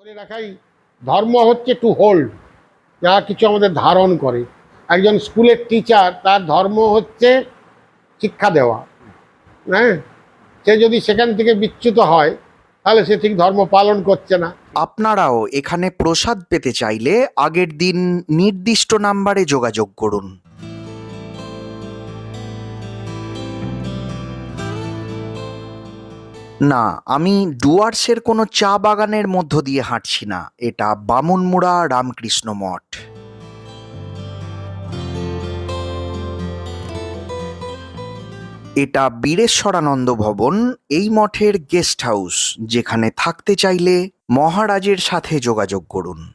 ধরে রাখাই, ধর্ম হচ্ছে টু হোল্ড যা কিছু আমাদের ধারণ করে। একজন স্কুলের টিচার তার ধর্ম হচ্ছে শিক্ষা দেওয়া। হ্যাঁ? সে যদি সেখান থেকে বিচ্যুত হয়, তাহলে সে ঠিক ধর্ম পালন করছে না। আপনারাও এখানে প্রসাদ পেতে চাইলে আগের দিন নির্দিষ্ট নাম্বারে যোগাযোগ করুন। না, আমি ডুয়ার্সের কোনো চা বাগানের মধ্য দিয়ে হাঁটছি না। এটা বামুনমুড়া রামকৃষ্ণ মঠ। এটা বীরেশ্বরানন্দ ভবন, এই মঠের গেস্ট হাউস, যেখানে থাকতে চাইলে মহারাজের সাথে যোগাযোগ করুন।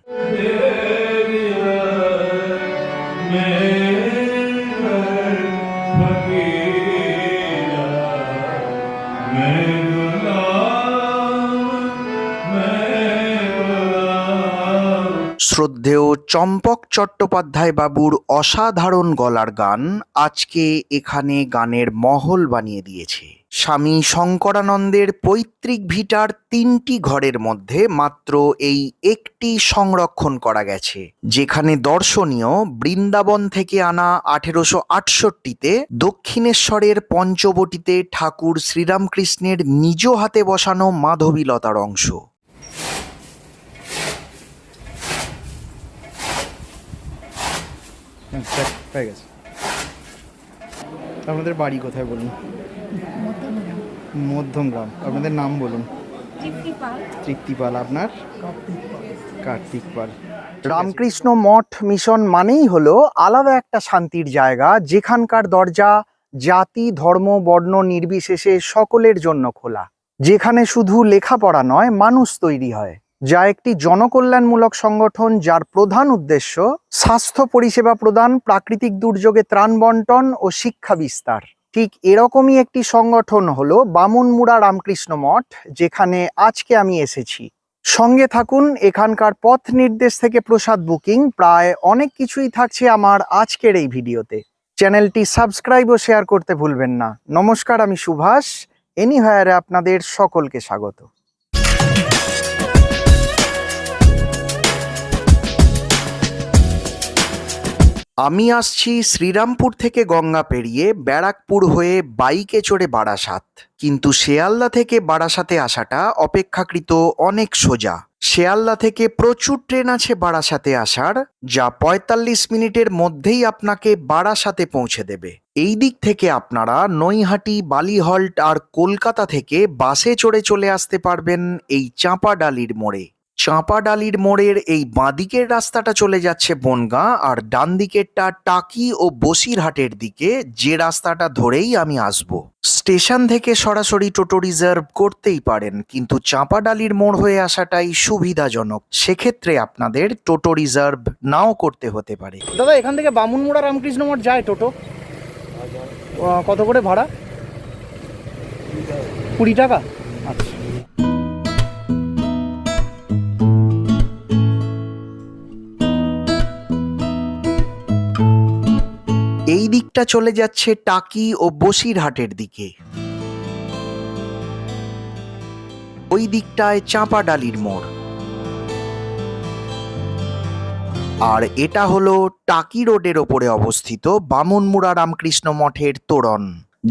শ্রদ্ধেয় চম্পক চট্টোপাধ্যায় বাবুর অসাধারণ গলার গান আজকে এখানে গানের মহল বানিয়ে দিয়েছে। স্বামী শঙ্করানন্দের পৈতৃক ভিটার তিনটি ঘরের মধ্যে মাত্র এই একটি সংরক্ষণ করা গেছে, যেখানে দর্শনীয় বৃন্দাবন থেকে আনা আঠেরোশো আটষট্টিতে দক্ষিণেশ্বরের পঞ্চবটিতে ঠাকুর শ্রীরামকৃষ্ণের নিজ হাতে বসানো মাধবীলতার অংশ। হ্যাঁ আপনাদের বাড়ি কোথায় বলুন? মধ্যমগ্রাম আপনাদের নাম বলুন। তৃপ্তিপাল। আপনার? কার্তিক পাল। রামকৃষ্ণ মঠ মিশন মানেই হলো আলাদা একটা শান্তির জায়গা যেখানকার দরজা জাতি ধর্ম বর্ণ নির্বিশেষে সকলের জন্য খোলা। যেখানে শুধু লেখাপড়া নয় মানুষ তৈরি হয়। যা একটি জনকল্যাণমূলক সংগঠন যার প্রধান উদ্দেশ্য স্বাস্থ্য পরিষেবা প্রদান প্রাকৃতিক দুর্যোগে ত্রাণ বন্টন ও শিক্ষা বিস্তার। ঠিক এরকমই একটি সংগঠন হলো বামুনমুড়া রামকৃষ্ণ মঠ, যেখানে আজকে আমি এসেছি। সঙ্গে থাকুন, এখানকার পথ নির্দেশ থেকে প্রসাদ বুকিং, প্রায় অনেক কিছুই থাকছে আমার আজকের এই ভিডিওতে। চ্যানেলটি সাবস্ক্রাইব ও শেয়ার করতে ভুলবেন না। নমস্কার, আমি সুভাষ। এনিহায়ারে আপনাদের সকলকে স্বাগত। আমি আসছি শ্রীরামপুর থেকে গঙ্গা পেরিয়ে ব্যারাকপুর হয়ে বাইকে চড়ে বারাসাত। কিন্তু শেয়ালদা থেকে বারাসাতে আসাটা অপেক্ষাকৃত অনেক সোজা। শেয়ালদা থেকে প্রচুর ট্রেন আছে বারাসাতে আসার, যা পঁয়তাল্লিশ মিনিটের মধ্যেই আপনাকে বারাসাতে পৌঁছে দেবে। এই দিক থেকে আপনারা নৈহাটি, বালিহল্ট আর কলকাতা থেকে বাসে চড়ে চলে আসতে পারবেন এই চাঁপাডালির মোড়ে। চাঁপাডালির মোড়ের এই বাঁদিকের রাস্তাটা চলে যাচ্ছে বনগাঁ, আর ডান দিকেরটা টাকি ও বসিরহাটের দিকে। যে রাস্তাটা ধরেই আমি আসব। স্টেশন থেকে সরাসরি টোটো রিজার্ভ করতেই পারেন, কিন্তু চাঁপাডালির মোড় হয়ে আসাটাই সুবিধাজনক। সেক্ষেত্রে আপনাদের টোটো রিজার্ভ নাও করতে হতে পারে। দাদা, এখান থেকে বামুনমুড়া রামকৃষ্ণ মঠ যায় টোটো। কত করে ভাড়া? কুড়ি টাকা? আচ্ছা। দিকটা চলে যাচ্ছে টাকি ও বসিরহাটের দিকে। ওই দিকটায় চাঁপাডালির মোড়। আর এটা হলো টাকি রোডের ওপরে অবস্থিত বামুনমুড়া রামকৃষ্ণ মঠের তোরণ,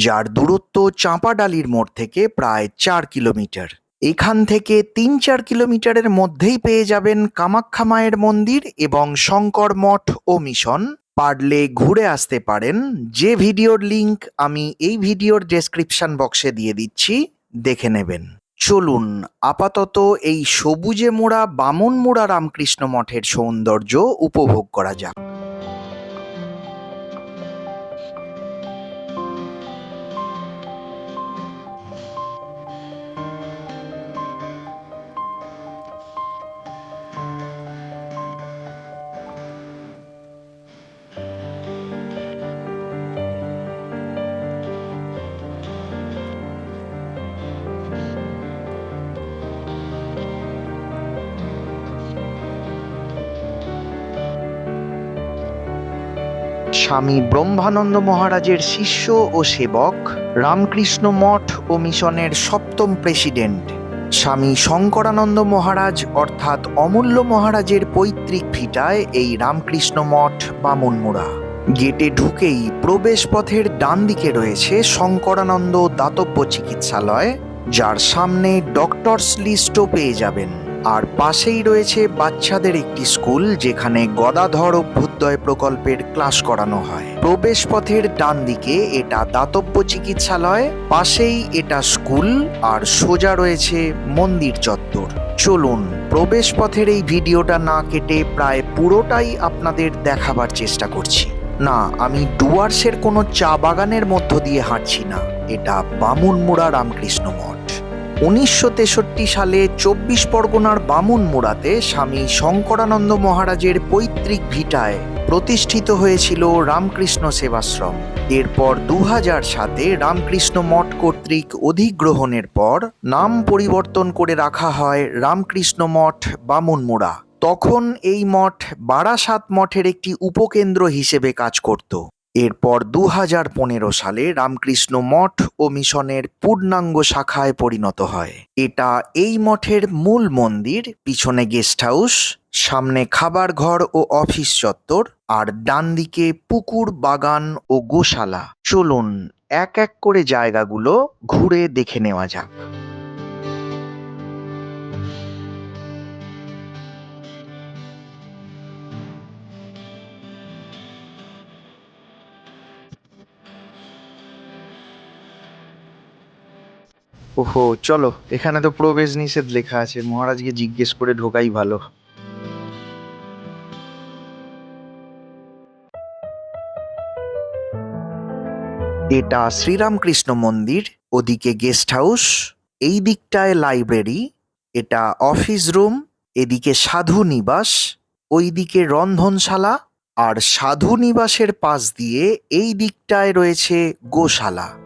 যার দূরত্ব চাঁপাডালির মোড় থেকে প্রায় চার কিলোমিটার। এখান থেকে তিন চার কিলোমিটারের মধ্যেই পেয়ে যাবেন কামাখ্যা মায়ের মন্দির এবং শঙ্কর মঠ ও মিশন পারলে ঘুরে আসতে পারেন। যে ভিডিওর লিংক আমি এই ভিডিওর ডেসক্রিপশন বক্সে দিয়ে দিচ্ছি, দেখে নেবেন। চলুন, আপাতত এই সবুজে মোড়া বামন মোড়া রামকৃষ্ণ মঠের সৌন্দর্য উপভোগ করা যাক। স্বামী ব্রহ্মানন্দ মহারাজের শিষ্য ও সেবক, রামকৃষ্ণ মঠ ও মিশনের সপ্তম প্রেসিডেন্ট। স্বামী শঙ্করানন্দ মহারাজ অর্থাৎ অমূল্য মহারাজের পৈতৃক ভিটায় এই রামকৃষ্ণ মঠ বামুনমুড়া। গেটে ঢুকেই প্রবেশ পথের ডান দিকে রয়েছে শঙ্করানন্দ দাতব্য চিকিৎসালয়, যার সামনে ডক্টরস লিস্টও পেয়ে যাবেন। আর পাশেই রয়েছে বাচ্চাদের একটি স্কুল, যেখানে গদাধর অভ্যুদয় প্রকল্পের ক্লাস করানো হয়। প্রবেশ পথের ডান দিকে এটা দাতব্য চিকিৎসালয়, পাশেই এটা স্কুল, আর সোজা রয়েছে মন্দির চত্বর। চলুন প্রবেশ পথের এই ভিডিওটা না কেটে প্রায় পুরোটাই আপনাদের দেখাবার চেষ্টা করছি। না, আমি ডুয়ার্সের কোনো চা বাগানের মধ্য দিয়ে হাঁটছি না। এটা বামুনমুড়া রামকৃষ্ণ মঠ। উনিশশো তেষট্টি সালে চব্বিশ পরগনার বামুনমুড়াতে স্বামী শঙ্করানন্দ মহারাজের পৈতৃক ভিটায় প্রতিষ্ঠিত হয়েছিল রামকৃষ্ণ সেবাশ্রম। এরপর দু হাজার সাতে রামকৃষ্ণ মঠ কর্তৃক অধিগ্রহণের পর নাম পরিবর্তন করে রাখা হয় রামকৃষ্ণ মঠ বামুনমুড়া তখন এই মঠ বারাসাত মঠের একটি উপকেন্দ্র হিসেবে কাজ করত। এরপর দু হাজার পনেরো সালে রামকৃষ্ণ মঠ ও মিশনের পূর্ণাঙ্গ শাখায় পরিণত হয়। এটা এই মঠের মূল মন্দির, পিছনে গেস্ট হাউস সামনে খাবার ঘর ও অফিস চত্বর, আর ডান দিকে পুকুর, বাগান ও গোশালা। চলুন এক এক করে জায়গাগুলো ঘুরে দেখে নেওয়া যাক। ওহো, চলো, এখানে তো প্রবেশ নিষেধ লেখা আছে। মহারাজকে জিজ্ঞেস করে ঢোকাই ভালো। এটা শ্রীরামকৃষ্ণ মন্দির, ওদিকে গেস্ট হাউস এই দিকটায় লাইব্রেরি এটা অফিস রুম এদিকে সাধু নিবাস, ওইদিকে রন্ধনশালা, আর সাধু নিবাসের পাশ দিয়ে এই দিকটায় রয়েছে গোশালা।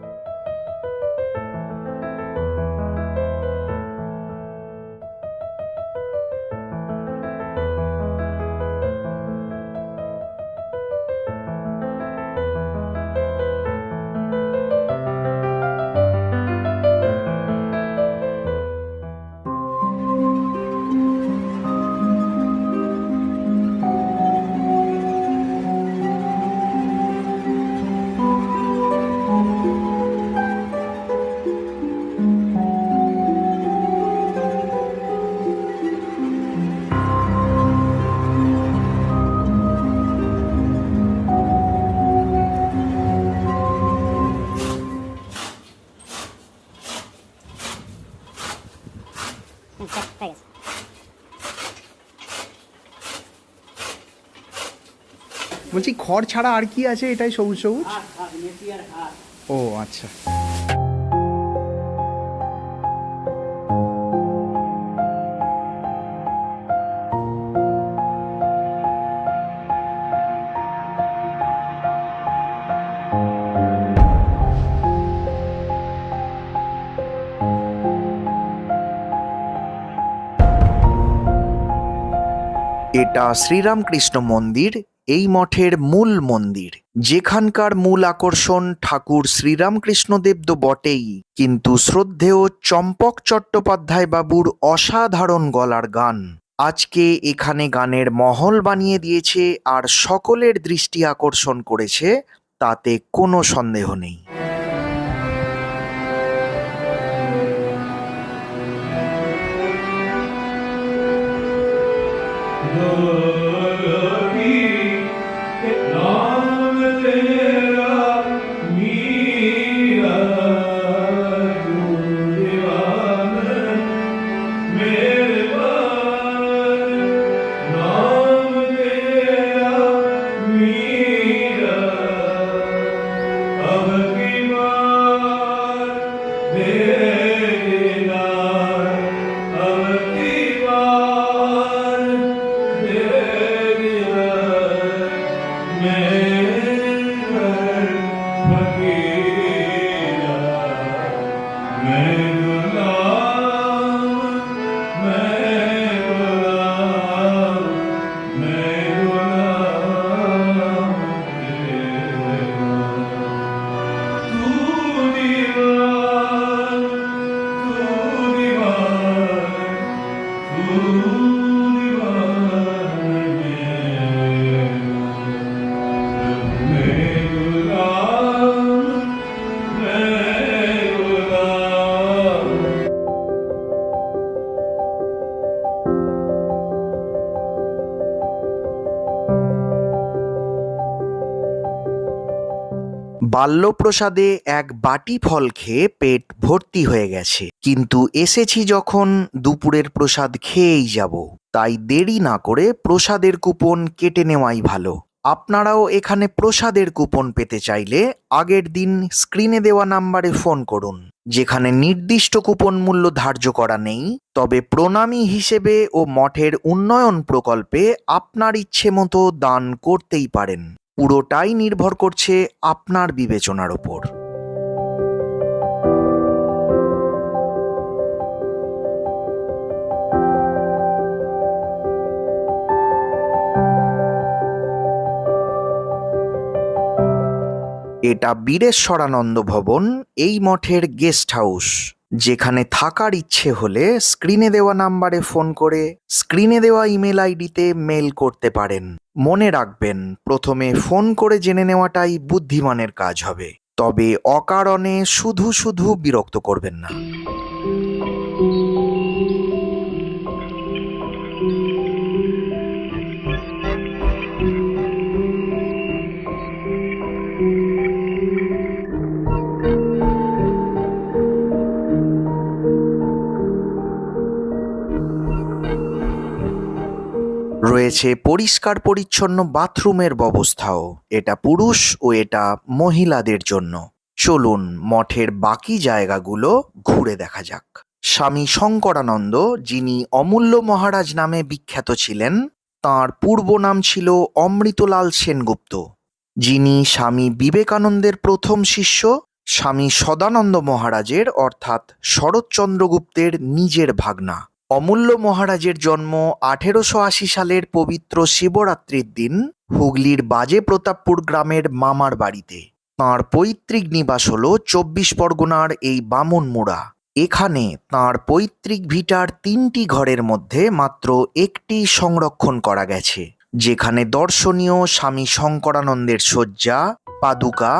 খড় ছাড়া আর কি আছে এটাই সবুজ সবুজ? ও আচ্ছা। এটা শ্রীরামকৃষ্ণ মন্দির এই মঠের মূল মন্দির। যেখানকার মূল আকর্ষণ ঠাকুর শ্রীরামকৃষ্ণদেব তো বটেই, কিন্তু শ্রদ্ধেয় চম্পক চট্টোপাধ্যায় বাবুর অসাধারণ গলার গান। আজকে এখানে গানের মহল বানিয়ে দিয়েছে আর সকলের দৃষ্টি আকর্ষণ করেছে, তাতে কোনো সন্দেহ নেই। नाम বাল্যপ্রসাদে এক বাটি ফল খেয়ে পেট ভর্তি হয়ে গেছে। কিন্তু এসেছি যখন দুপুরের প্রসাদ খেয়েই যাব। তাই দেরি না করে প্রসাদের কুপন কেটে নেওয়াই ভালো। আপনারাও এখানে প্রসাদের কুপন পেতে চাইলে আগের দিন স্ক্রিনে দেওয়া নাম্বারে ফোন করুন, যেখানে নির্দিষ্ট কুপন মূল্য ধার্য করা নেই। তবে প্রণামী হিসেবে ও মঠের উন্নয়ন প্রকল্পে আপনার ইচ্ছে মতো দান করতেই পারেন। পুরোটাই নির্ভর করছে আপনার বিবেচনার ওপর। এটা বীরেশ্বরানন্দ ভবন, এই মঠের গেস্ট হাউস, যেখানে থাকার ইচ্ছে হলে স্ক্রিনে দেওয়া নাম্বারে ফোন করে, স্ক্রিনে দেওয়া ইমেল আইডিতে মেল করতে পারেন। মনে রাখবেন, প্রথমে ফোন করে জেনে নেওয়াটাই বুদ্ধিমানের কাজ হবে। তবে অকারণে শুধু শুধু বিরক্ত করবেন না। রয়েছে পরিষ্কার পরিচ্ছন্ন বাথরুমের ব্যবস্থাও। এটা পুরুষ ও এটা মহিলাদের জন্য। চলুন মঠের বাকি জায়গাগুলো ঘুরে দেখা যাক। স্বামী শঙ্করানন্দ, যিনি অমূল্য মহারাজ নামে বিখ্যাত ছিলেন, তাঁর পূর্ব নাম ছিল অমৃতলাল সেনগুপ্ত। যিনি স্বামী বিবেকানন্দের প্রথম শিষ্য, স্বামী সদানন্দ মহারাজের অর্থাৎ শরৎচন্দ্রগুপ্তের নিজের ভাগনা। অমূল্য মহারাজের জন্ম আঠেরোশো আশি সালের পবিত্র শিবরাত্রির দিন হুগলির বাজে প্রতাপপুর গ্রামের মামার বাড়িতে। তাঁর পৈতৃক নিবাস হল চব্বিশ পরগনার এই বামনমুড়া এখানে তাঁর পৈতৃক ভিটার তিনটি ঘরের মধ্যে মাত্র একটি সংরক্ষণ করা গেছে, যেখানে দর্শনীয় স্বামী শঙ্করানন্দের শয্যা, পাদুকা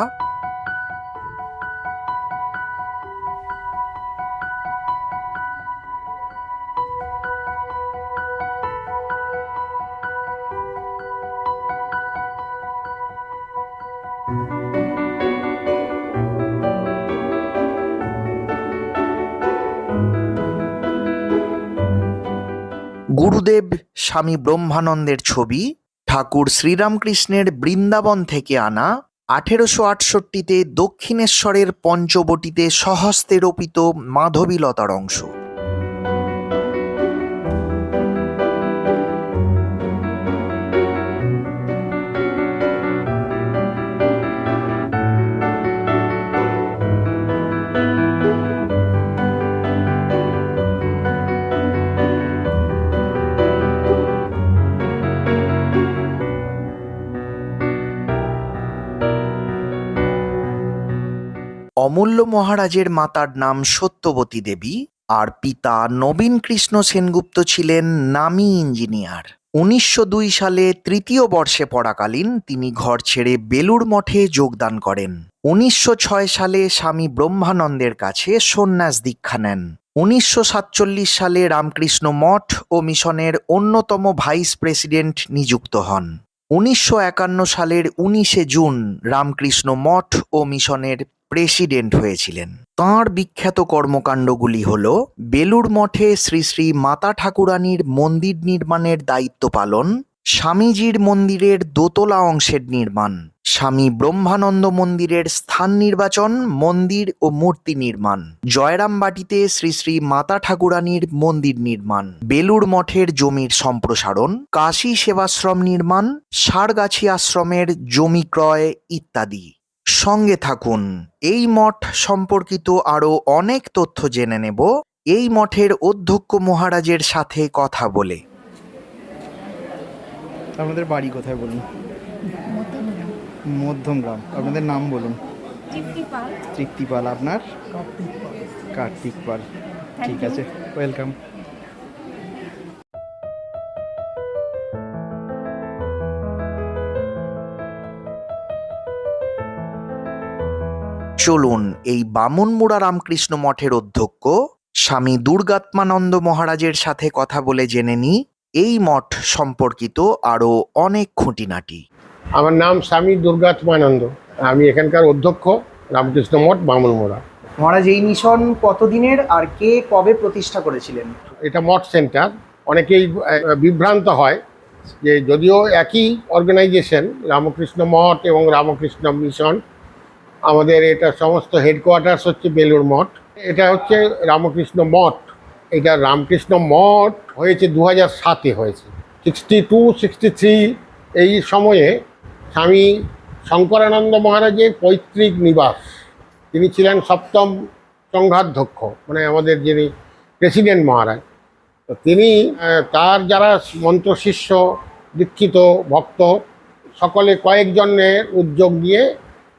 গুরুদেব স্বামী ব্রহ্মানন্দের ছবি, ঠাকুর শ্রীরামকৃষ্ণের বৃন্দাবন থেকে আনা আঠেরোশো আটষট্টিতে দক্ষিণেশ্বরের পঞ্চবটিতে সহস্তে রোপিত মাধবীলতার অংশ। অমূল্য মহারাজের মাতার নাম সত্যবতী দেবী আর পিতা নবীন কৃষ্ণ সেনগুপ্ত ছিলেন নামী ইঞ্জিনিয়ার। উনিশশো দুই সালে তৃতীয় বর্ষে পড়াকালীন তিনি ঘর ছেড়ে বেলুড় মঠে যোগদান করেন। উনিশশো ছয় সালে স্বামী ব্রহ্মানন্দের কাছে সন্ন্যাস দীক্ষা নেন। উনিশশো সাতচল্লিশ সালে রামকৃষ্ণ মঠ ও মিশনের অন্যতম ভাইস প্রেসিডেন্ট নিযুক্ত হন। উনিশশো একান্ন সালের উনিশে জুন রামকৃষ্ণ মঠ ও মিশনের প্রেসিডেন্ট হয়েছিলেন। তাঁর বিখ্যাত কর্মকাণ্ডগুলি হল, বেলুড় মঠে শ্রী শ্রী মাতা ঠাকুরানীর মন্দির নির্মাণের দায়িত্ব পালন, স্বামীজির মন্দিরের দোতলা অংশের নির্মাণ, স্বামী ব্রহ্মানন্দ মন্দিরের স্থান নির্বাচন, মন্দির ও মূর্তি নির্মাণ, জয়রামবাটিতে শ্রী শ্রী মাতা ঠাকুরানীর মন্দির নির্মাণ, বেলুড় মঠের জমির সম্প্রসারণ, কাশী সেবাশ্রম নির্মাণ, সারগাছি আশ্রমের জমি ক্রয় ইত্যাদি। সঙ্গে থাকুন। এই মঠ সম্পর্কিত আরও অনেক তথ্য জেনে নেব। এই মঠের অধ্যক্ষ মহারাজের সাথে কথা বলে। আপনাদের বাড়ি কোথায় বলুন? মধ্যমগ্রাম। আপনাদের নাম বলুন। তৃপ্তিপাল। আপনার? কার্তিক পাল। ঠিক আছে ওয়েলকাম চলুন এই বামনমুড়া রামকৃষ্ণ মঠের অধ্যক্ষ স্বামী দুর্গাত্মানন্দ মহারাজের সাথে কথা বলে জেনে নি এই মঠ সম্পর্কিত আরও অনেক খুঁটিনাটি। আমার নাম স্বামী দুর্গাত্মানন্দ। আমি এখানকার অধ্যক্ষ রামকৃষ্ণ মঠ বামনমোড়া। মহারাজ এই মিশন কতদিনের আর কে কবে প্রতিষ্ঠা করেছিলেন? এটা মঠ সেন্টার। অনেকেই বিভ্রান্ত হয় যে যদিও একই অর্গানাইজেশন রামকৃষ্ণ মঠ এবং রামকৃষ্ণ মিশন আমাদের এটা সমস্ত হেডকোয়ার্টার্স হচ্ছে বেলুর মঠ। এটা হচ্ছে রামকৃষ্ণ মঠ। এটা রামকৃষ্ণ মঠ হয়েছে দু হাজার সাতে হয়েছে। সিক্সটি টু সিক্সটি থ্রি এই সময়ে স্বামী শঙ্করানন্দ মহারাজের পৈতৃক নিবাস। তিনি ছিলেন সপ্তম সংঘাধ্যক্ষ মানে আমাদের যিনি প্রেসিডেন্ট মহারাজ। তো তিনি তার যারা মন্ত্রশিষ্য দীক্ষিত ভক্ত, সকলে কয়েকজনের উদ্যোগ নিয়ে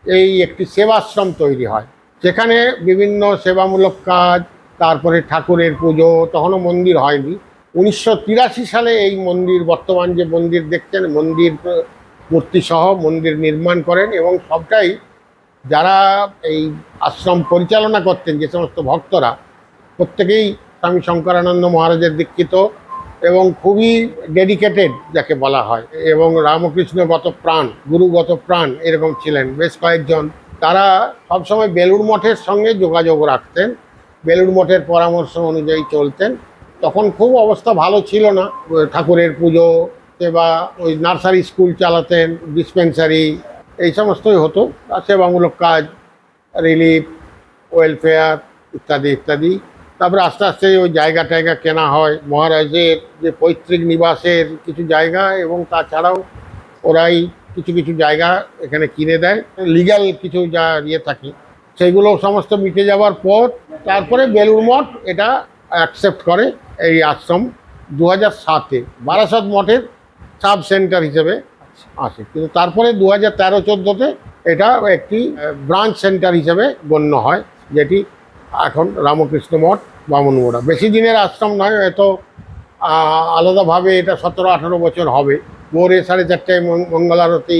এই একটি সেবাশ্রম তৈরি হয়। যেখানে বিভিন্ন সেবামূলক কাজ, তারপরে ঠাকুরের পুজো, তখনও মন্দির হয়নি। উনিশশো তিরাশি সালে এই মন্দির, বর্তমান যে মন্দির দেখছেন, মন্দির মূর্তি সহ মন্দির নির্মাণ করেন এবং সবটাই যারা এই আশ্রম পরিচালনা করতেন, যে সমস্ত ভক্তরা, প্রত্যেকেই স্বামী শঙ্করানন্দ মহারাজের দীক্ষিত এবং খুবই ডেডিকেটেড যাকে বলা হয়। এবং রামকৃষ্ণগত প্রাণ গুরুগত প্রাণ এরকম ছিলেন বেশ কয়েকজন। তারা সবসময় বেলুড় মঠের সঙ্গে যোগাযোগ রাখতেন, বেলুড় মঠের পরামর্শ অনুযায়ী চলতেন। তখন খুব অবস্থা ভালো ছিল না। ঠাকুরের পুজো বা ওই নার্সারি স্কুল চালাতেন ডিসপেন্সারি এই সমস্তই হতো। সেবামূলক কাজ রিলিফ ওয়েলফেয়ার ইত্যাদি ইত্যাদি। তারপরে আস্তে আস্তে ওই জায়গা টায়গা কেনা হয়। মহারাজের যে পৈতৃক নিবাসের কিছু জায়গা এবং তাছাড়াও ওরাই কিছু কিছু জায়গা এখানে কিনে দেয়। লিগ্যাল কিছু যা ইয়ে থাকে, সেগুলো সমস্ত মিটে যাওয়ার পর তারপরে বেলুড় মঠ এটা অ্যাকসেপ্ট করে এই আশ্রম দু হাজার সাতে বারাসাত মঠের সাব সেন্টার হিসেবে আসে। কিন্তু তারপরে দু হাজার তেরো চোদ্দোতে এটা একটি ব্রাঞ্চ সেন্টার হিসেবে গণ্য হয়, যেটি এখন রামকৃষ্ণ মঠ। বামনমোড়া বেশি দিনের আশ্রম নয়, হয়তো আলাদাভাবে এটা সতেরো, আঠেরো বছর হবে। ভোরে সাড়ে চারটায় মঙ্গলারতি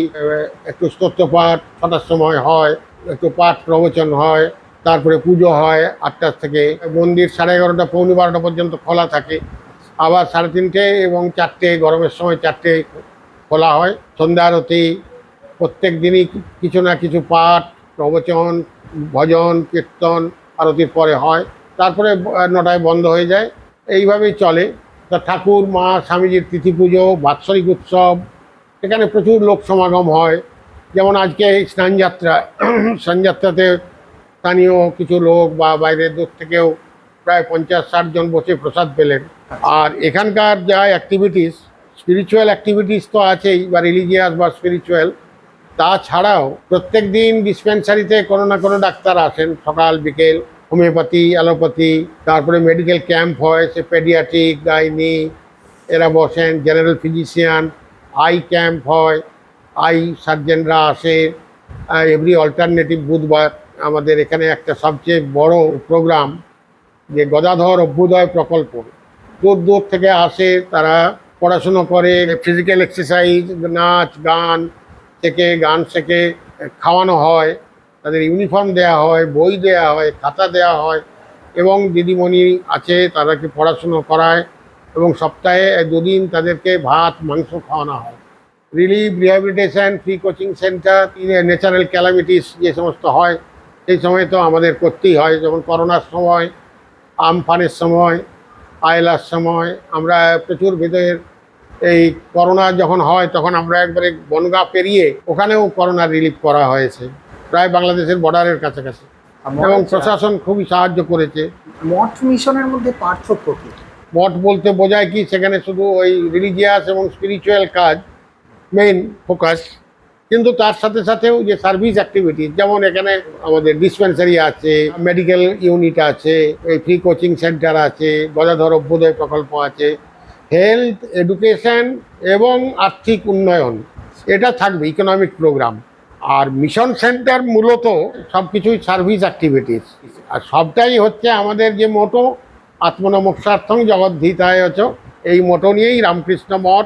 একটু স্তোত্র পাঠ, ছটার সময় হয়, একটু পাঠ প্রবচন হয়, তারপরে পুজো হয়, আটটার থেকে। মন্দির সাড়ে এগারোটা, পৌনে বারোটা পর্যন্ত খোলা থাকে। আবার সাড়ে তিনটে এবং চারটে, গরমের সময় চারটে খোলা হয়। সন্ধ্যা আরতি, প্রত্যেক দিনই কিছু না কিছু পাঠ, প্রবচন, ভজন, কীর্তন আরতির পরে হয়। তারপরে নটায় বন্ধ হয়ে যায়। এইভাবেই চলে। তা ঠাকুর, মা, স্বামীজির তিথি পুজো বাৎসরিক উৎসব, এখানে প্রচুর লোক সমাগম হয়। যেমন আজকে এই স্নানযাত্রা, স্নানযাত্রাতে স্থানীয় কিছু লোক বা বাইরের দূর থেকেও প্রায় পঞ্চাশ, ষাট জন বসে প্রসাদ পেলেন। আর এখানকার যা অ্যাক্টিভিটিস স্পিরিচুয়াল অ্যাক্টিভিটিস তো আছেই, বা রিলিজিয়াস বা স্পিরিচুয়াল তাছাড়াও প্রত্যেক দিন ডিসপেন্সারিতে কোনো না কোনো ডাক্তার আসেন, সকাল, বিকেল। হোমিওপ্যাথি, অ্যালোপ্যাথি, তারপরে মেডিকেল ক্যাম্প হয়, সে পেডিয়াট্রিক গাইনি এরা বসেন জেনারেল ফিজিশিয়ান আই ক্যাম্প হয় আই সার্জেনরা আসে এভরি অল্টারনেটিভ বুধবার। আমাদের এখানে একটা সবচেয়ে বড় প্রোগ্রাম যে গদাধর অভ্যুদয় প্রকল্প। দূর দূর থেকে আসে, তারা পড়াশুনো করে ফিজিক্যাল এক্সারসাইজ নাচ, গান থেকে, গান শেখে, খাওয়ানো হয়। তাদের ইউনিফর্ম দেওয়া হয়, বই দেওয়া হয়, খাতা দেওয়া হয় এবং দিদিমণি আছে, তাদেরকে পড়াশুনো করায় এবং সপ্তাহে দুদিন তাদেরকে ভাত, মাংস খাওয়ানো হয়। Relief rehabilitation free coaching centre natural calamities যে সমস্ত হয়, সেই সময় তো আমাদের করতেই হয়। যেমন করোনার সময়, আমফানের সময়, আয়লার সময়, আমরা প্রচুর ভেতরের এই করোনা যখন হয়, তখন আমরা একবারে বনগা পেরিয়ে ওখানেও করোনা রিলিফ করা হয়েছে। প্রায় বাংলাদেশের বর্ডারের কাছাকাছি। এবং প্রশাসন খুবই সাহায্য করেছে। মঠ মিশনের মধ্যে পার্থক্য কি? মঠ বলতে বোঝায় কি সেখানে শুধু ওই রিলিজিয়াস এবং স্পিরিচুয়াল কাজ মেইন ফোকাস কিন্তু তার সাথে সাথেও যে সার্ভিস অ্যাক্টিভিটি যেমন এখানে আমাদের ডিসপেন্সারি আছে মেডিকেল ইউনিট আছে এই ফ্রি কোচিং সেন্টার আছে গদাধর অভ্যুদয় প্রকল্প আছে হেলথ এডুকেশন এবং আর্থিক উন্নয়ন। এটা থাকবে ইকোনমিক প্রোগ্রাম আর মিশন সেন্টার মূলত সব কিছুই সার্ভিস অ্যাক্টিভিটিস আর সবটাই হচ্ছে আমাদের যে মোটো আত্মনমস্বার্থং জগদ্ধিতায় হচ এই মোটো নিয়েই রামকৃষ্ণ মঠ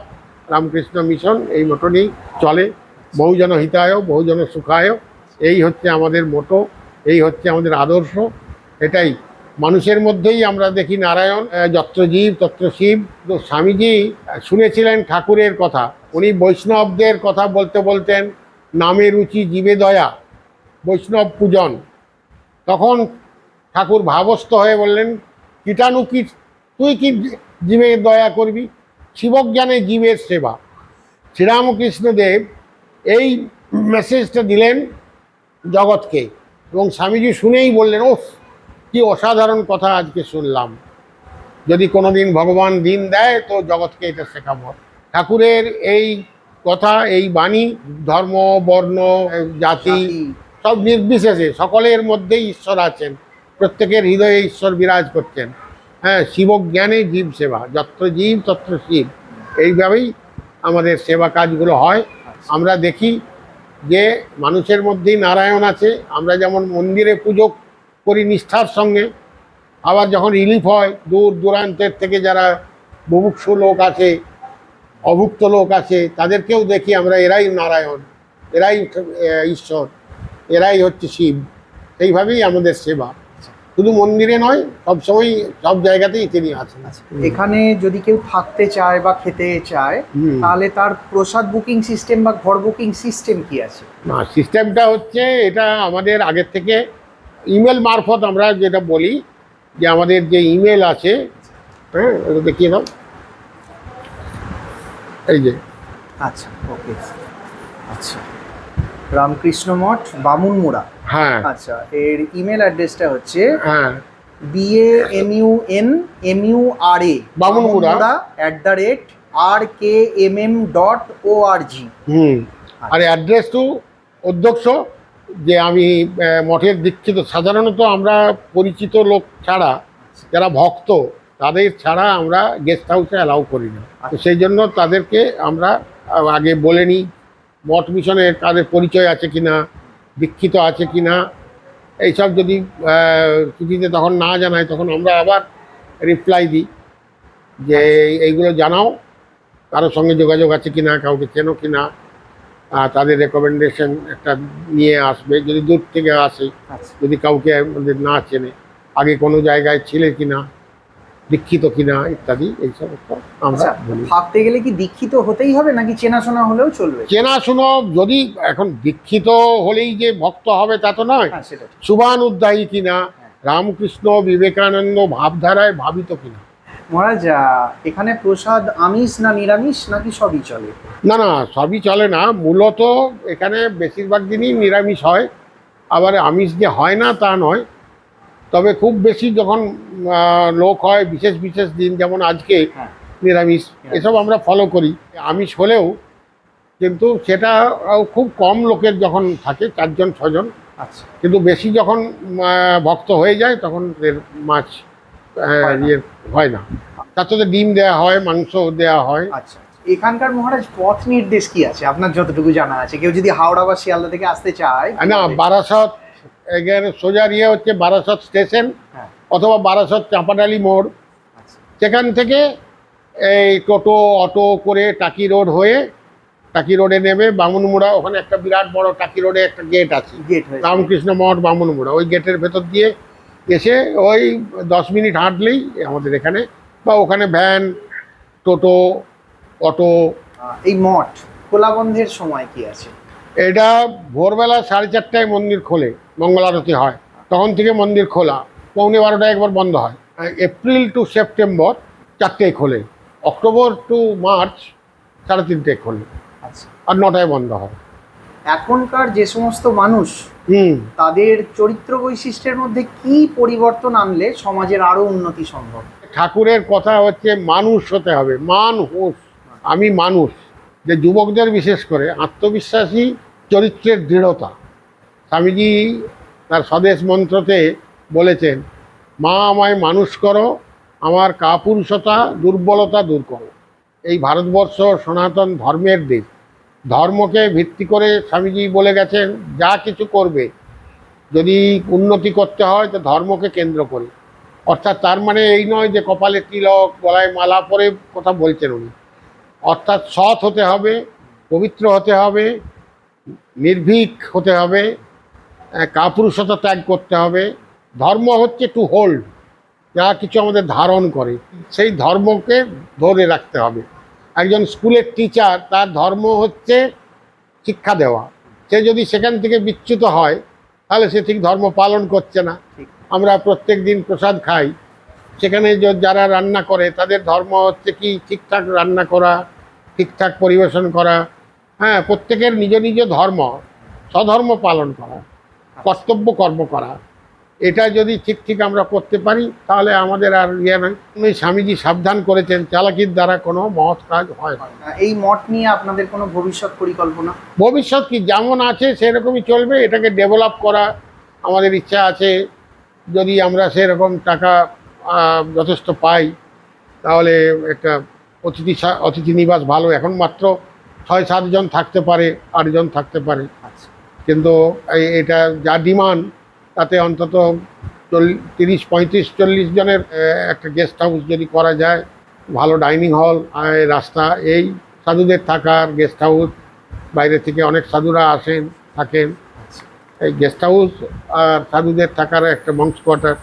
রামকৃষ্ণ মিশন এই মোটো নিয়েই চলে। বহুজন হিতায় বহুজন সুখায়। এই হচ্ছে আমাদের মোটো এই হচ্ছে আমাদের আদর্শ। এটাই। মানুষের মধ্যেই আমরা দেখি নারায়ণ আহ, যত্র জীব তত্র শিব তো স্বামীজি শুনেছিলেন ঠাকুরের কথা। উনি বৈষ্ণবদের কথা বলতে বলতেন। নামে রুচি, জীবে দয়া, বৈষ্ণব পূজন। তখন ঠাকুর ভাবস্থ হয়ে বললেন, কীটাণু কি? তুই কি জীবে দয়া করবি? শিবজ্ঞানে জীবের সেবা। শ্রীরামকৃষ্ণদেব এই মেসেজটা দিলেন জগৎকে এবং স্বামীজি শুনেই বললেন, ওফ, কি অসাধারণ কথা আজকে শুনলাম। যদি কোনোদিন ভগবান দিন দেয়, তো জগৎকে এটা শেখাবো। ঠাকুরের এই কথা এই বাণী ধর্ম বর্ণ জাতি সব নির্বিশেষে সকলের মধ্যেই ঈশ্বর আছেন। প্রত্যেকের হৃদয়ে ঈশ্বর বিরাজ করছেন। হ্যাঁ শিবজ্ঞানে জীব সেবা যত্র জীব তত্র শিব। এইভাবেই আমাদের সেবা কাজগুলো হয়। আমরা দেখি যে মানুষের মধ্যেই নারায়ণ আছে। আমরা যেমন মন্দিরে পুজো করি নিষ্ঠার সঙ্গে আবার যখন রিলিফ হয় দূর দূরান্তের থেকে যারা বুভুক্ষু লোক আছে অভুক্ত লোক আছে তাদেরকেও দেখি আমরা এরাই নারায়ণ এরাই ঈশ্বর এরাই হচ্ছে শিব। এইভাবেই আমাদের সেবা। শুধু মন্দিরে নয় সবসময় সব জায়গাতেই তিনি আছেন। এখানে যদি কেউ থাকতে চায় বা খেতে চায় তাহলে তার প্রসাদ বুকিং সিস্টেম বা ঘর বুকিং সিস্টেম কি আছে? না সিস্টেমটা হচ্ছে এটা আমাদের আগের থেকে ইমেল মারফত আমরা যেটা বলি যে আমাদের যে ইমেল আছে হ্যাঁ দেখিয়ে দাও। এই যে। আচ্ছা ওকে। আচ্ছা। রামকৃষ্ণ মঠ বামুনমুড়া। হ্যাঁ। আচ্ছা এর ইমেল অ্যাড্রেসটা হচ্ছে হ্যাঁ। B A M U N M U R A Bamunmura. At the rate R K M M dot O R G hmm. R address to অধ্যক্ষ যে আমি মঠের দীক্ষিত। সাধারণত আমরা পরিচিত লোক ছাড়া যারা ভক্ত তাদের ছাড়া আমরা গেস্ট হাউসে অ্যালাউ করি না। তো সেই জন্য তাদেরকে আমরা আগে বলে নিই মঠ মিশনে তাদের পরিচয় আছে কি না দীক্ষিত আছে কি না এইসব যদি চিঠিতে তখন না জানায় তখন আমরা আবার রিপ্লাই দিই যে এইগুলো জানাও কারোর সঙ্গে যোগাযোগ আছে কি না কাউকে চেনো কি না তাদের রেকমেন্ডেশন একটা নিয়ে আসবে যদি দূর থেকে আসে আচ্ছা। যদি কাউকে আমাদের না চেনে আগে কোনো জায়গায় ছিলে কিনা দীক্ষিত কিনা ইত্যাদি এইসব একটা আমরা আচ্ছা থাকতে গেলে কি দীক্ষিত হতেই হবে নাকি চেনাশোনা হলেও চলবে? চেনাশোনা যদি এখন দীক্ষিত হলেই যে ভক্ত হবে তা তো নয়। হ্যাঁ। সুবান উদ্দায়ী কিনা রামকৃষ্ণ বিবেকানন্দ ভাবধারায় ভাবিত কিনা। মহারাজ এখানে প্রসাদ আমিষ না নিরামিষ নাকি সবই চলে? না না সবই চলে না। মূলত এখানে বেশিরভাগ দিনই নিরামিষ হয়। আবার আমিষ যে হয় না তা নয়। তবে খুব বেশি যখন লোক হয় বিশেষ বিশেষ দিন যেমন আজকে হ্যাঁ। নিরামিষ এসব আমরা ফলো করি। আমিষ হলেও কিন্তু সেটা খুব কম লোকের যখন থাকে চারজন ছজন আচ্ছা। কিন্তু বেশি যখন ভক্ত হয়ে যায় তখন এর মাছ। ইয়ে হয় না। তার সাথে ডিম দেওয়া হয় মাংস দেওয়া হয়। আচ্ছা এখানকার মহারাজ পথ নির্দেশ কি আছে? আপনার যতটুকু জানা আছে। কেউ যদি হাওড়া বা শিয়ালদা থেকে আসতে চায় না বারাসত সোজা ইয়ে হচ্ছে বারাসত স্টেশন হ্যাঁ। অথবা বারাসত চাঁপাডালি মোড়। আচ্ছা। সেখান থেকে এই টোটো অটো করে টাকি রোড হয়ে টাকি রোডে নেমে বামুনমুড়া ওখানে একটা বিরাট বড় টাকি রোডে একটা গেট আছে। গেট রামকৃষ্ণ মঠ বামুনমুড়া। ওই গেটের ভেতর দিয়ে এসে ওই দশ মিনিট হাঁটলেই আমাদের এখানে বা ওখানে ভ্যান টোটো অটো। এই মঠ খোলা বন্ধের সময় কি আছে? এটা ভোরবেলা সাড়ে চারটায় মন্দির খোলে মঙ্গল আরতি হয়। তখন থেকে মন্দির খোলা। পৌনে বারোটায় একবার বন্ধ হয়। এপ্রিল টু সেপ্টেম্বর চারটেয় খোলে। অক্টোবর টু মার্চ সাড়ে তিনটেয় খোলে। আচ্ছা। আর নটায় বন্ধ হয়। এখনকার যে সমস্ত মানুষ হুম। তাদের চরিত্র বৈশিষ্ট্যের মধ্যে কি পরিবর্তন আনলে সমাজের আরও উন্নতি সম্ভব? ঠাকুরের কথা হচ্ছে মানুষ হতে হবে। মান হুঁশ আমি মানুষ। যে যুবকদের বিশেষ করে আত্মবিশ্বাসী চরিত্রের দৃঢ়তা। স্বামীজি তার স্বদেশ মন্ত্রতে বলেছেন, মা আমায় মানুষ করো, আমার কাপুরুষতা, দুর্বলতা দূর করো। এই ভারতবর্ষ সনাতন ধর্মের দেশ। ধর্মকে ভিত্তি করে স্বামীজি বলে গেছেন, যা কিছু করবে, যদি উন্নতি করতে হয়, তো ধর্মকে কেন্দ্র করে। অর্থাৎ তার মানে এই নয় যে কপালে তিলক, গলায় মালা পরে কথা বলছেন উনি। অর্থাৎ সৎ হতে হবে পবিত্র হতে হবে নির্ভীক হতে হবে কাপুরুষতা ত্যাগ করতে হবে। ধর্ম হচ্ছে টু হোল্ড যা কিছু আমাদের ধারণ করে সেই ধর্মকে ধরে রাখতে হবে। একজন স্কুলের টিচার তার ধর্ম হচ্ছে শিক্ষা দেওয়া। সে যদি সেখান থেকে বিচ্যুত হয় তাহলে সে ঠিক ধর্ম পালন করছে না। আমরা প্রত্যেক দিন প্রসাদ খাই। সেখানে যারা রান্না করে তাদের ধর্ম হচ্ছে কি? ঠিকঠাক রান্না করা ঠিকঠাক পরিবেশন করা হ্যাঁ প্রত্যেকের নিজ নিজ ধর্ম স্বধর্ম পালন করা কর্তব্য কর্ম করা। এটা যদি ঠিক ঠিক আমরা করতে পারি তাহলে আমাদের আর ইয়ে নয় স্বামীজি সাবধান করেছেন চালাকির দ্বারা কোনো মহৎ কাজ হয় না। এই মঠ নিয়ে আপনাদের কোনো ভবিষ্যৎ পরিকল্পনা? ভবিষ্যৎ কি যেমন আছে সেরকমই চলবে এটাকে ডেভেলপ করা আমাদের ইচ্ছা আছে। যদি আমরা সেরকম টাকা যথেষ্ট পাই তাহলে একটা অতিথি সা- অতিথি নিবাস ভালো। এখন মাত্র ছয় সাতজন থাকতে পারে আটজন থাকতে পারে। আচ্ছা। কিন্তু এই- এটা যা ডিমান্ড তাতে অন্তত চল্লিশ তিরিশ পঁয়ত্রিশ চল্লিশ জনের একটা গেস্ট হাউস যদি করা যায় ভালো ডাইনিং হল রাস্তা এই সাধুদের থাকার গেস্ট হাউস বাইরে থেকে অনেক সাধুরা আসেন থাকেন। এই গেস্ট হাউস আর সাধুদের থাকার একটা মঞ্চ কোয়ার্টার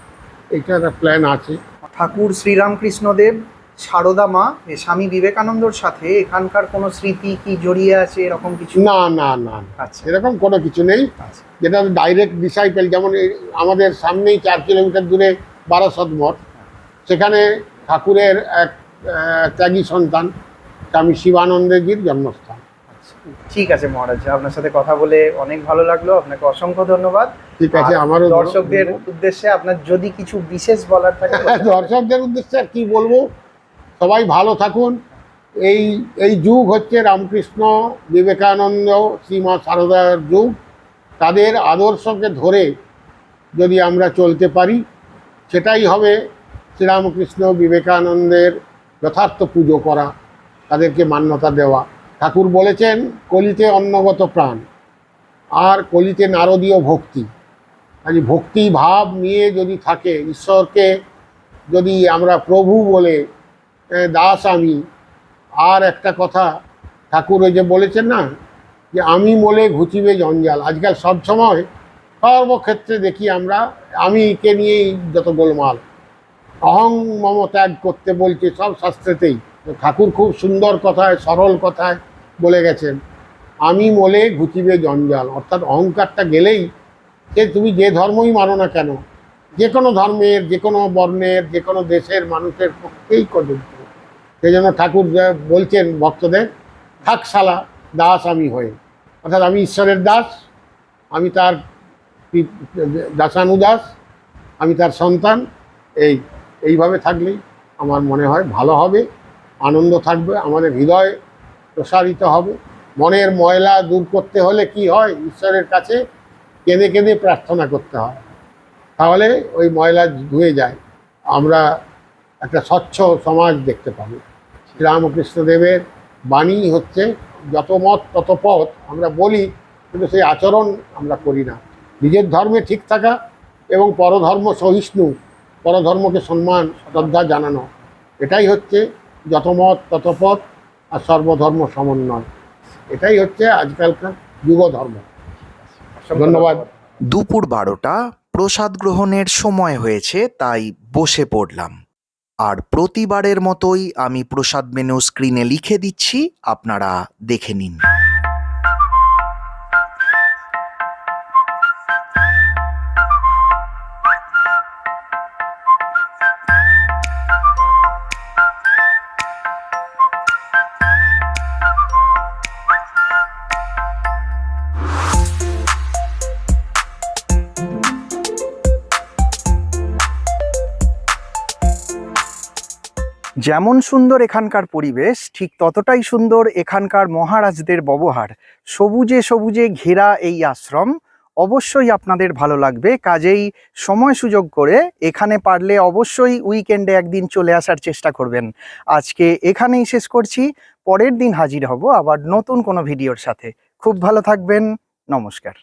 এইটার একটা প্ল্যান আছে। ঠাকুর শ্রীরামকৃষ্ণদেব সারদা মা স্বামী বিবেকানন্দর সাথে এখানকার কোনো স্মৃতি কি জড়িয়ে আছে এরকম কিছু? না না না। আচ্ছা। এরকম কোনো কিছু নেই। আচ্ছা। যেটা ডাইরেক্ট ডিসাইপেল যেমন আমাদের সামনেই চার কিলোমিটার দূরে বারাসত মঠ। সেখানে ঠাকুরের এক ত্যাগী সন্তান স্বামী শিবানন্দজির জন্মস্থান। আচ্ছা। ঠিক আছে মহারাজ আপনার সাথে কথা বলে অনেক ভালো লাগল আপনাকে অসংখ্য ধন্যবাদ। ঠিক আছে আর আমারও দর্শকদের উদ্দেশ্যে আপনার যদি কিছু বিশেষ বলার থাকে দর্শকদের উদ্দেশ্যে কি বলব? সবাই ভালো থাকুন। এই এই যুগ হচ্ছে রামকৃষ্ণ বিবেকানন্দ শ্রীমা সারদার যুগ। তাদের আদর্শকে ধরে যদি আমরা চলতে পারি, সেটাই হবে শ্রীরামকৃষ্ণ বিবেকানন্দের যথার্থ পুজো করা, তাদেরকে মান্যতা দেওয়া। ঠাকুর বলেছেন, কলিতে অন্নগত প্রাণ, আর কলিতে নারদীয় ভক্তি। আজ ভক্তি ভাব নিয়ে যদি থাকে, ঈশ্বরকে যদি আমরা প্রভু বলে দাস আমি। আর একটা কথা ঠাকুর ওই যে বলেছেন না, যে আমি বলে ঘুচিবে জঞ্জাল। আজকাল সব সময় সর্বক্ষেত্রে দেখি আমরা আমিকে নিয়েই যত গোলমাল। অহং মম ত্যাগ করতে বলছে সব শাস্ত্রেতেই। ঠাকুর খুব সুন্দর কথায়, সরল কথায় বলে গেছেন, আমি বলে ঘুচিবে জঞ্জাল। অর্থাৎ অহংকারটা গেলেই যে তুমি যে ধর্মই মানো না কেন, যে কোনো ধর্মের, যে কোনো বর্ণের, যে কোনো দেশের মানুষের পক্ষেই প্রযোজ্য সেই জন্য ঠাকুর বলছেন ভক্তদের থাকশালা দাস আমি হয়ে। অর্থাৎ আমি ঈশ্বরের দাস, আমি তার দাসানুদাস, আমি তার সন্তান, এই, এইভাবে থাকলেই আমার মনে হয় ভালো হবে, আনন্দ থাকবে, আমাদের হৃদয় প্রসারিত হবে। মনের ময়লা দূর করতে হলে কি হয়? ঈশ্বরের কাছে কেঁদে কেঁদে প্রার্থনা করতে হয়। তাহলে ওই ময়লা ধুয়ে যায়। আমরা একটা স্বচ্ছ সমাজ দেখতে পাবো। শ্রীরামকৃষ্ণদেবের বাণী হচ্ছে, যত মত তত পথ। আমরা বলি, কিন্তু সেই আচরণ আমরা করি না। নিজের ধর্মে ঠিক থাকা এবং পরধর্ম সহিষ্ণু, পরধর্মকে সম্মান, শ্রদ্ধা জানানো, এটাই হচ্ছে যত মত তত পথ আর সর্বধর্ম সমন্বয়। এটাই হচ্ছে আজকালকার যুগ ধর্ম ধন্যবাদ। দুপুর বারোটা, প্রসাদ গ্রহণের সময় হয়েছে, তাই বসে পড়লাম। আর প্রতিবারের মতোই আমি প্রসাদ মেনু স্ক্রিনে লিখে দিচ্ছি আপনারা দেখে নিন। যেমন সুন্দর এখানকার পরিবেশ, ঠিক ততটাই সুন্দর এখানকার মহারাজদের ব্যবহার। সবুজে সবুজে ঘেরা এই আশ্রম, অবশ্যই আপনাদের ভালো লাগবে। কাজেই সময় সুযোগ করে এখানে পারলে অবশ্যই উইকেন্ডে একদিন চলে আসার চেষ্টা করবেন। আজকে এখানেই শেষ করছি। পরের দিন হাজির হব আবার নতুন কোনো ভিডিওর সাথে। খুব ভালো থাকবেন। নমস্কার।